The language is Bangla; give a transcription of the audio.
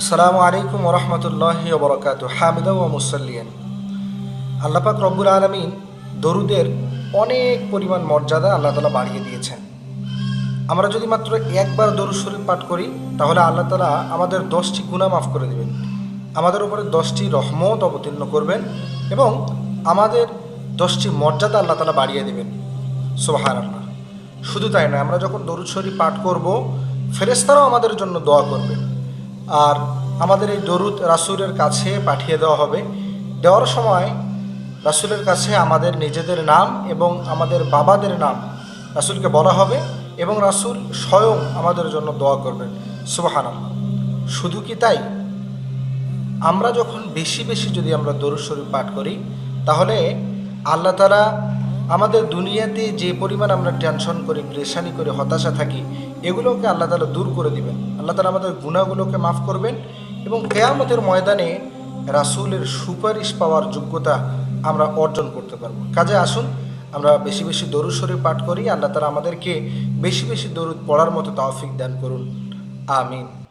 আসসালামু আলাইকুম ওরহমতুল্লাহ বরকাত হামিদা ও মুসল্লিয়ান। আল্লাপাক রব্বুল আলমিন দরুদের অনেক পরিমাণ মর্যাদা আল্লাহ তালা বাড়িয়ে দিয়েছেন। আমরা যদি মাত্র একবার দরুদ শরীফ পাঠ করি, তাহলে আল্লাহ তালা আমাদের দশটি গুণা মাফ করে দেবেন। আমাদের উপরে দশটি রহমত অবতীর্ণ করবেন এবং আমাদের দশটি মর্যাদা আল্লাহ তালা বাড়িয়ে দেবেন। সোহার আল্লাহ শুধু তাই নয়, আমরা যখন দরুদ শরীফ পাঠ করব ফেরেস্তারাও আমাদের জন্য দোয়া করবেন। আর আমাদের এই দরুদ রাসুলের কাছে পাঠিয়ে দেওয়া হবে। দেওয়ার সময় রাসুলের কাছে আমাদের নিজেদের নাম এবং আমাদের বাবাদের নাম রাসুলকে বলা হবে এবং রাসুল স্বয়ং আমাদের জন্য দোয়া করবেন। সুবাহান শুধু কি তাই? আমরা যখন বেশি বেশি যদি আমরা দরুদ শরীফ পাঠ করি, তাহলে আল্লাহ তালা আমাদের দুনিয়াতে যে পরিমাণ আমরা টেনশন করি, প্রেশানি করে, হতাশা থাকি, এগুলোকে আল্লাহ তালা দূর করে দিবেন। আল্লাহ তালা আমাদের গুণাগুলোকে মাফ করবেন এবং কেয়ামতের ময়দানে রাসুলের সুপারিশ পাওয়ার যোগ্যতা আমরা অর্জন করতে পারব। কাজে আসুন, আমরা বেশি বেশি দরুদ শরীফ পাঠ করি, আল্লাহ তালা আমাদেরকে বেশি বেশি দরুদ পড়ার মতো তাওফিক দান করুন। আমিন।